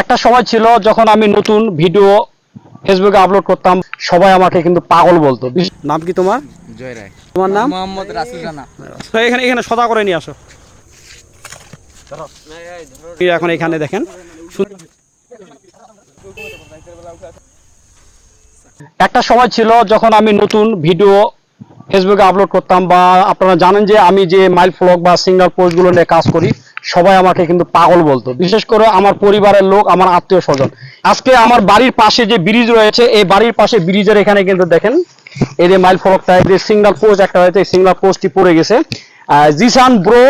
একটা সময় ছিল যখন আমি নতুন ভিডিও ফেসবুকে আপলোড করতাম সবাই আমাকে কিন্তু পাগল বলতো। নাম কি তোমার? জয় রায়। তোমার নাম? মোহাম্মদ রাসুল রানা। এখানে এখানে সদা করে নিয়ে আসো। এখন এখানে দেখেন। একটা সময় ছিল যখন আমি নতুন ভিডিও ফেসবুকে আপলোড করতাম বা আপনারা জানেন যে আমি যে মাইল ফ্লগ বা সিঙ্গেল পোস্টগুলো নিয়ে কাজ করি, সবাই আমাকে কিন্তু পাগল বলতো। বিশেষ করে আমার পরিবারের লোক, আমার আত্মীয় স্বজন। আজকে আমার বাড়ির পাশে যে ব্রিজ রয়েছে, এই বাড়ির পাশে ব্রিজের এখানে কিন্তু দেখেন, এই যে মাইল ফলকটা এই যে সিঙ্গেল পোস্ট একটা হয়েছে, এই সিঙ্গেল পোস্টটি পড়ে গেছে। জিসান ব্রো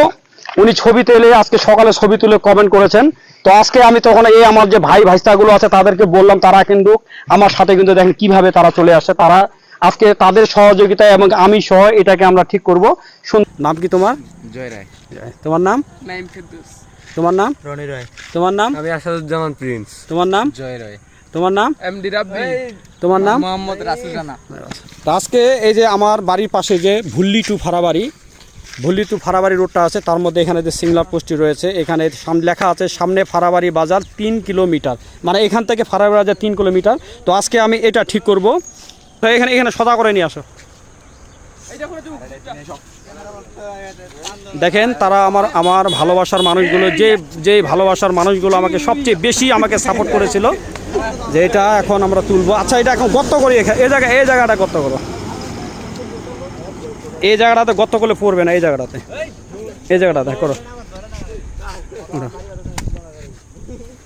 উনি ছবি তুলে আজকে সকালে ছবি তুলে কমেন্ট করেছেন। তো আজকে আমি তখন এই আমার যে ভাই ভাইস্তাগুলো আছে, তাদেরকে বললাম, তারা কিন্তু আমার সাথে কিন্তু দেখেন কীভাবে তারা চলে আসে। তারা আজকে তাদের সহযোগিতায় এবং আমি সহ এটাকে আমরা ঠিক করব। শুন- নাম কি তোমার? জয় রায়। তোমার নাম? নাইম ফিরদৌস। তোমার নাম? রনি রায়। তোমার নাম? আমি আসাদুজ্জামান প্রিন্স। তোমার নাম? জয় রায়। তোমার নাম? এমডি রাব্বি। তোমার নাম? মোহাম্মদ রাসুল রানা। আজকে এই যে আমার বাড়ির পাশে যে ভুল্লি টু ফাড়াবাড়ি ভুল্লি টু ফাড়াবাড়ি রোডটা আছে তার মধ্যে এখানে যে সিংলার পোস্টটি রয়েছে এখানে সামনে লেখা আছে সামনে ফাড়াবাড়ি বাজার তিন কিলোমিটার। মানে এখান থেকে ফাড়াবাড়ি বাজার তিন কিলোমিটার। তো আজকে আমি এটা ঠিক করব। তো এখানে এখানে সদা করে নিয়ে আসো। দেখেন, তারা আমার আমার ভালোবাসার মানুষগুলো যে যে ভালোবাসার মানুষগুলো আমাকে সবচেয়ে বেশি আমাকে সাপোর্ট করেছিল, যে এটা এখন আমরা তুলবো। আচ্ছা এটা এখন গর্ত করি এখা- এই জায়গা এই জায়গাটা গর্ত করো। এই জায়গাটাতে গর্ত করলে পড়বে না, এই জায়গাটাতে। এই জায়গাটাতে, করো।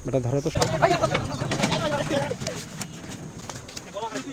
ওটা ধরো তো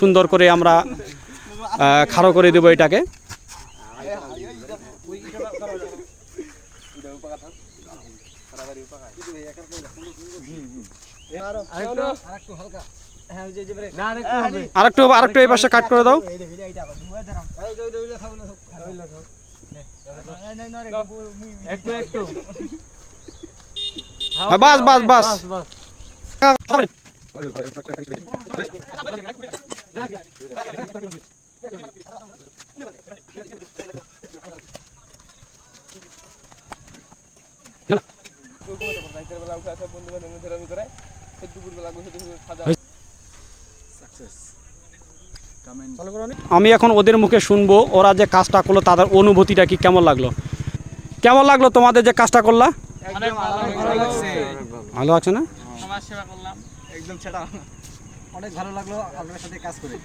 সুন্দর করে আমরা খাড়ো করে দেবো এটাকে। আরেকটু আরেকটু এই পাশে কাট করে দাও। একটু হ্যাঁ, বাস বাস বাস। আমি এখন ওদের মুখে শুনব ওরা যে কাজটা করল তাদের অনুভূতিটা কি কেমন লাগল? কেমন লাগল তোমাদের যে কাজটা করলা? ভালো আছে না? করলাম। একদম সেটা অনেক ভালো লাগল আপনার সাথে কাজ করে।